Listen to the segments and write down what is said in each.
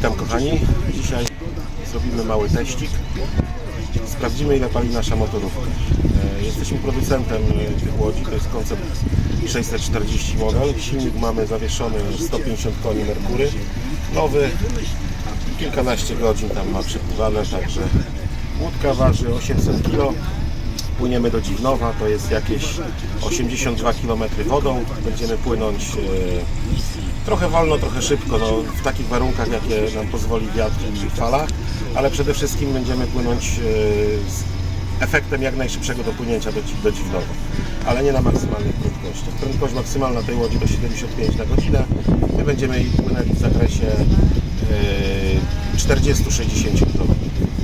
Witam kochani. Dzisiaj zrobimy mały teścik. Sprawdzimy ile pali nasza motorówka. E, Jesteśmy producentem e, tych łodzi, to jest koncept 640 model. Silnik mamy zawieszony 150 koni Merkury. Nowy, kilkanaście godzin tam ma przepływane, także łódka waży 800 kg. Płyniemy do Dziwnowa, to jest jakieś 82 km wodą. Będziemy płynąć e, trochę wolno, trochę szybko, no, w takich warunkach, jakie nam pozwoli wiatr i fala, ale przede wszystkim będziemy płynąć e, z efektem jak najszybszego dopłynięcia do, do Dziwnowa, ale nie na maksymalnych prędkościach. Prędkość maksymalna tej łodzi to 75 na godzinę. My będziemy płynęli w zakresie e, 40-60 km.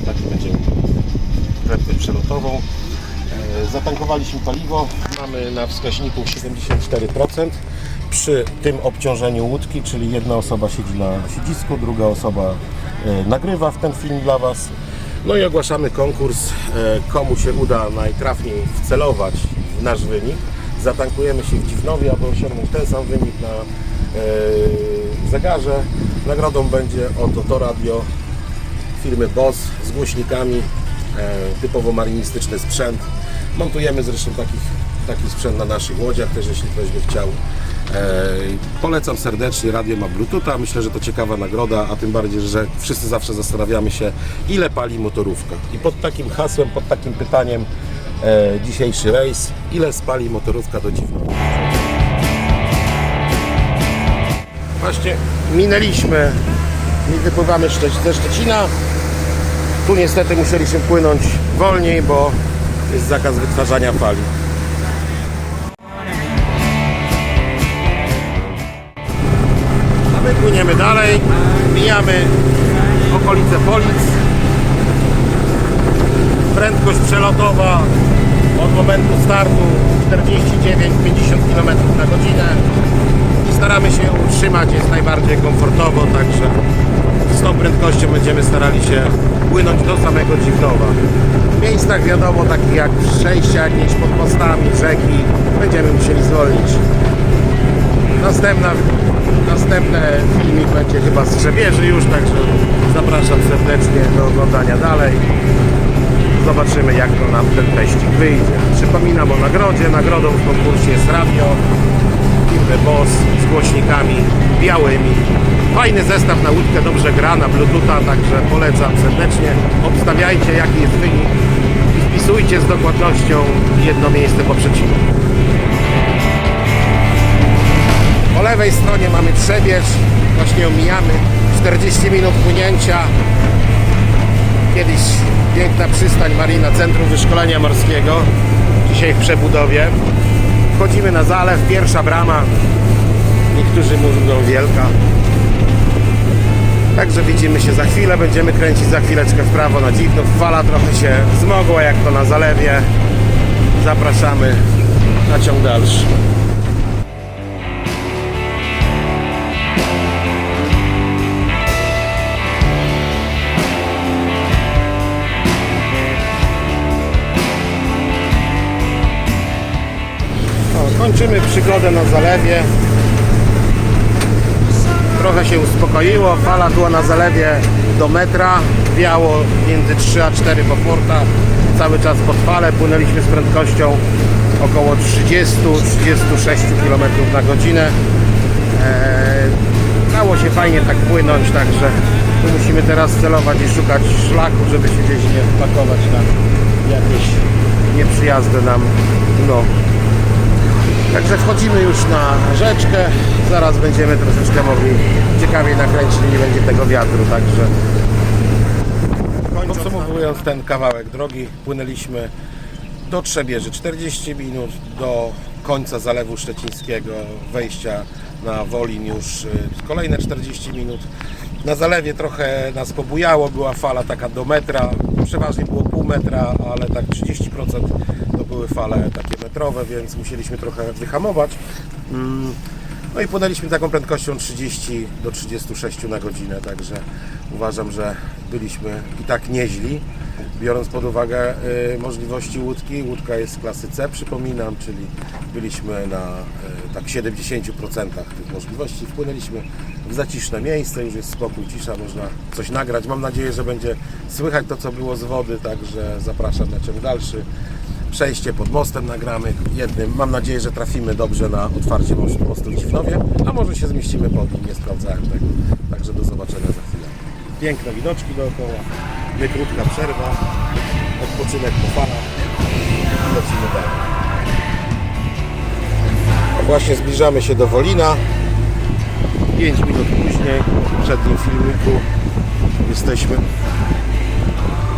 Taki będziemy prędkość przelotową. E, Zatankowaliśmy paliwo, mamy na wskaźniku 74%. Przy tym obciążeniu łódki, czyli jedna osoba siedzi na siedzisku, druga osoba e, nagrywa w ten film dla Was. No i ogłaszamy konkurs, e, komu się uda najtrafniej wcelować w nasz wynik. Zatankujemy się w Dziwnowie, aby osiągnąć ten sam wynik na e, zegarze. Nagrodą będzie oto to radio firmy BOSS z głośnikami, typowo marynistyczny sprzęt. Montujemy zresztą takich, taki sprzęt na naszych łodziach, też jeśli ktoś by chciał. Polecam serdecznie, radio ma Bluetootha, myślę, że to ciekawa nagroda, a tym bardziej, że wszyscy zawsze zastanawiamy się, ile pali motorówka. I pod takim hasłem, pod takim pytaniem e, dzisiejszy rejs, ile spali motorówka do Dziwnowa. Właśnie minęliśmy, wypływamy ze Szczecina. Tu niestety musieliśmy płynąć wolniej, bo jest zakaz wytwarzania fali. Płyniemy dalej, mijamy okolice Polic. Prędkość przelotowa od momentu startu 49-50 km na godzinę. I staramy się utrzymać, jest najbardziej komfortowo, także z tą prędkością będziemy starali się płynąć do samego Dziwnowa. W miejscach wiadomo, takich jak przejścia jakieś pod mostami, rzeki, będziemy musieli zwolnić. Następna, następny filmik będzie chyba z Trzebieży już, także zapraszam serdecznie do oglądania dalej. Zobaczymy jak to nam ten teścik wyjdzie. Przypominam o nagrodzie. Nagrodą w konkursie jest radio firmy BOSS z głośnikami białymi. Fajny zestaw na łódkę, dobrze gra na Bluetootha, także polecam serdecznie. Obstawiajcie jaki jest wynik i wpisujcie z dokładnością jedno miejsce po przecinku. Trzebież, właśnie omijamy 40 minut płynięcia. Kiedyś piękna przystań Marina Centrum Wyszkolenia Morskiego, dzisiaj w przebudowie. Wchodzimy na zalew, pierwsza brama, niektórzy mówią wielka. Także widzimy się za chwilę, będziemy kręcić za chwileczkę w prawo na Dziwnów. Fala trochę się zmogła jak to na zalewie. Zapraszamy na ciąg dalszy. Kończymy przygodę na zalewie. Trochę się uspokoiło, fala była na zalewie do metra, wiało między 3 a 4 po portach, cały czas pod falę, płynęliśmy z prędkością około 30-36 km na godzinę. Eee, dało się fajnie tak płynąć, także musimy teraz celować i szukać szlaku, żeby się gdzieś nie wpakować na jakieś nieprzyjazne nam dno. Także wchodzimy już na rzeczkę. Zaraz będziemy troszeczkę mogli ciekawiej nakręcić, nie będzie tego wiatru, także. Podsumowując ten kawałek drogi, płynęliśmy do Trzebieży 40 minut, do końca Zalewu Szczecińskiego, wejścia na Wolin już y, kolejne 40 minut. Na zalewie trochę nas pobujało, była fala taka do metra, przeważnie było pół metra, ale tak 30% to były fale takie metrowe, więc musieliśmy trochę wyhamować. Mm, No i płynęliśmy taką prędkością 30 do 36 na godzinę, także uważam, że byliśmy i tak nieźli. Biorąc pod uwagę y, możliwości łódki. Łódka jest klasy C, przypominam, czyli byliśmy na y, tak 70% tych możliwości. Wpłynęliśmy w zaciszne miejsce, już jest spokój, cisza, można coś nagrać. Mam nadzieję, że będzie słychać to, co było z wody, także zapraszam na ciąg dalszy. Przejście pod mostem nagramy jednym. Mam nadzieję, że trafimy dobrze na otwarcie mostu, w Dziwnowie, a może się zmieścimy pod nim, nie sprawdzałem tego. Także do zobaczenia za chwilę. Piękne widoczki dookoła, my krótka przerwa, odpoczynek po falach i lecimy dalej. Właśnie zbliżamy się do Wolina. 5 minut później, w poprzednim filmiku jesteśmy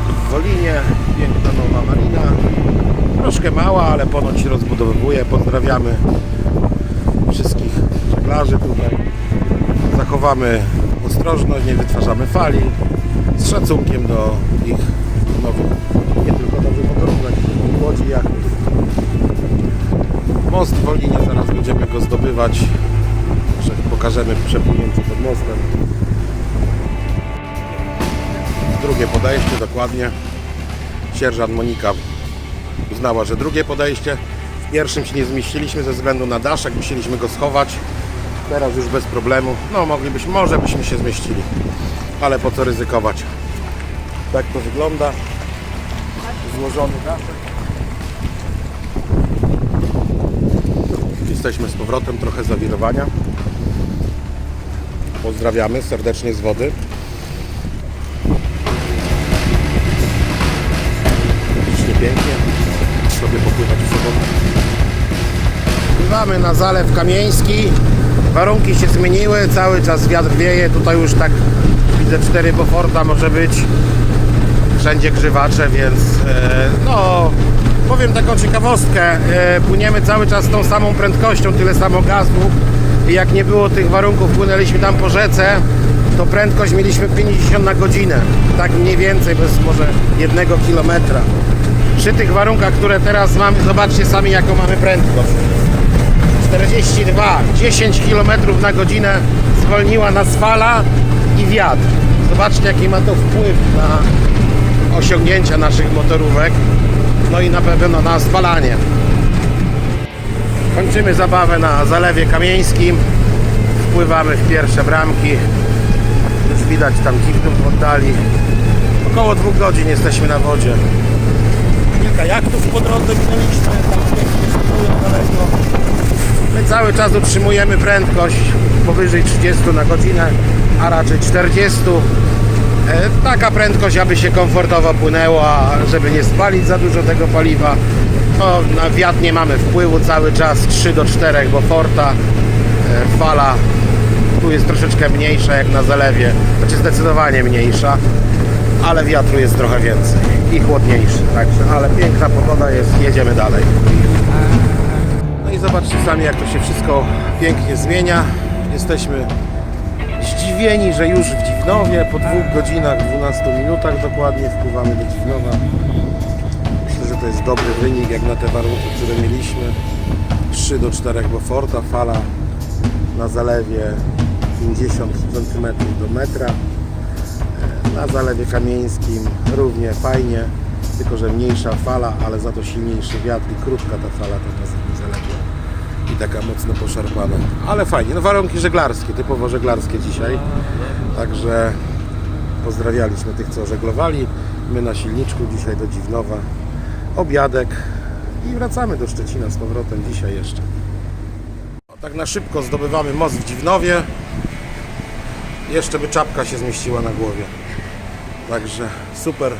w Wolinie, piękna nowa marina. Troszkę mała, ale ponoć się rozbudowuje. Pozdrawiamy wszystkich żeglarzy tutaj. Zachowamy ostrożność, nie wytwarzamy fali. Z szacunkiem do ich nowych, nie tylko nowych motorówek, łodzi, jachtów. Most w Wolinie, zaraz będziemy go zdobywać. Że Pokażemy przepłynięcie pod mostem. Drugie podejście dokładnie. Sierżant Monika uznała, że drugie podejście. W pierwszym się nie zmieściliśmy ze względu na daszek, musieliśmy go schować. Teraz już bez problemu. No moglibyśmy, może byśmy się zmieścili, ale po co ryzykować? Tak to wygląda. Złożony daszek. Jesteśmy z powrotem, trochę zawirowania. Pozdrawiamy serdecznie z wody. Ślicznie pięknie. Sobie popływać w sobotę. Pływamy na Zalew Kamieński. Warunki się zmieniły, cały czas wiatr wieje. Tutaj już tak widzę 4 Boforta może być. Wszędzie grzywacze, więc e, no powiem taką ciekawostkę. E, płyniemy cały czas tą samą prędkością, tyle samo gazu. I jak nie było tych warunków, płynęliśmy tam po rzece, to prędkość mieliśmy 50 na godzinę. Tak mniej więcej, bez może jednego kilometra. Przy tych warunkach, które teraz mamy, zobaczcie sami jaką mamy prędkość. 42, 10 km na godzinę zwolniła nas fala wiatr. Zobaczcie jaki ma to wpływ na osiągnięcia naszych motorówek, no i na pewno na spalanie. Kończymy zabawę na Zalewie Kamieńskim, wpływamy w pierwsze bramki, już widać tam dziwną w oddali. Około dwóch godzin jesteśmy na wodzie. Kilka jachtów po drodze minęliśmy, tam. My cały czas utrzymujemy prędkość powyżej 30 na godzinę, a raczej 40. E, Taka prędkość, aby się komfortowo płynęło, a żeby nie spalić za dużo tego paliwa. No, na wiatr nie mamy wpływu cały czas 3 do 4, bo forta, e, fala tu jest troszeczkę mniejsza jak na zalewie, znaczy zdecydowanie mniejsza, ale wiatru jest trochę więcej i chłodniejszy, także, ale piękna pogoda jest, jedziemy dalej. No i zobaczcie sami jak to się wszystko pięknie zmienia. Jesteśmy zdziwieni, że już w Dziwnowie po dwóch godzinach, 12 minutach dokładnie wpływamy do Dziwnowa. Myślę, że to jest dobry wynik jak na te warunki, które mieliśmy. 3 do 4 Beauforta, fala na zalewie 50 cm do metra. E, Na zalewie kamieńskim równie fajnie, tylko że mniejsza fala, ale za to silniejszy wiatr i krótka ta fala taka mocno poszarpana. Ale fajnie, no warunki żeglarskie, typowo żeglarskie dzisiaj. Także pozdrawialiśmy tych, co żeglowali. My na silniczku dzisiaj do Dziwnowa. Obiadek i wracamy do Szczecina z powrotem dzisiaj jeszcze. Tak na szybko zdobywamy most w Dziwnowie. Jeszcze by czapka się zmieściła na głowie. Także super.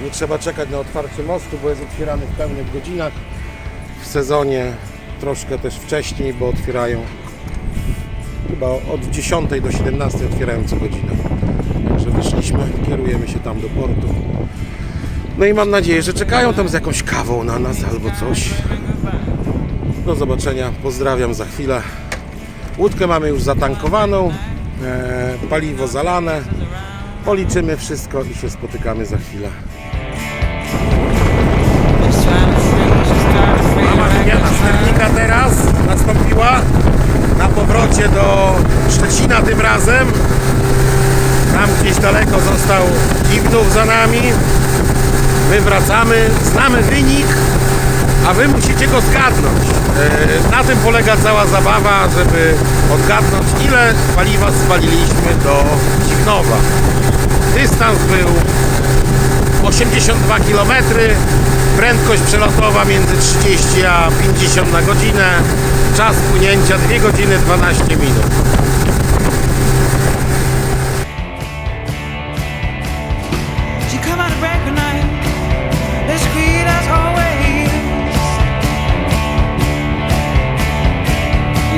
Nie trzeba czekać na otwarcie mostu, bo jest otwierany w pełnych godzinach. W sezonie troszkę też wcześniej, bo otwierają chyba od 10 do 17 otwierają co godzinę. Także wyszliśmy, kierujemy się tam do portu. No i mam nadzieję, że czekają tam z jakąś kawą na nas albo coś. Do zobaczenia, pozdrawiam za chwilę. Łódkę mamy już zatankowaną, e, paliwo zalane. Policzymy wszystko i się spotykamy za chwilę. Mama zmiana sternika teraz nastąpiła na powrocie do Szczecina tym razem. Tam gdzieś daleko został Dziwnów za nami. My wracamy, znamy wynik, a wy musicie go zgadnąć. E, Na tym polega cała zabawa, żeby odgadnąć ile paliwa spaliliśmy do Zimnowa. Dystans był 82 km, prędkość przelotowa między 30 a 50 na godzinę, czas płynięcia 2 godziny 12 minut.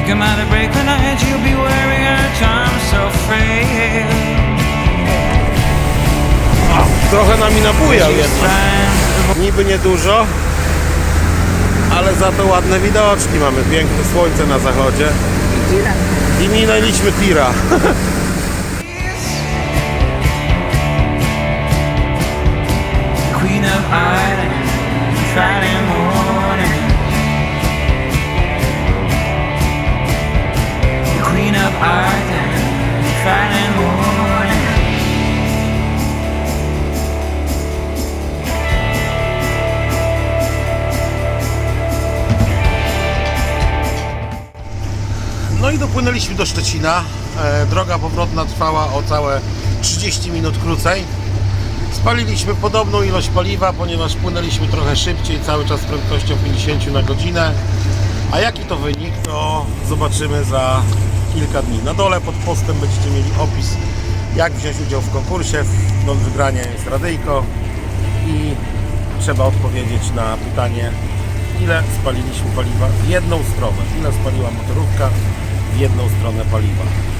Come out of break break night, you'll be wearing her charm so frail. Trochę nami nabujał jednak. Niby niedużo, ale za to ładne widoczki mamy. Piękne słońce na zachodzie. I minęliśmy tira. Queen of Ireland, Friday morning. Queen of Ireland, Friday dopłynęliśmy do Szczecina. E, droga powrotna trwała o całe 30 minut krócej. Spaliliśmy podobną ilość paliwa, ponieważ płynęliśmy trochę szybciej, cały czas z prędkością 50 na godzinę. A jaki to wynik, to zobaczymy za kilka dni. Na dole pod postem będziecie mieli opis, jak wziąć udział w konkursie. Do wygrania jest radyjko i trzeba odpowiedzieć na pytanie, ile spaliliśmy paliwa w jedną stronę. Ile spaliła motorówka w jedną stronę paliwa.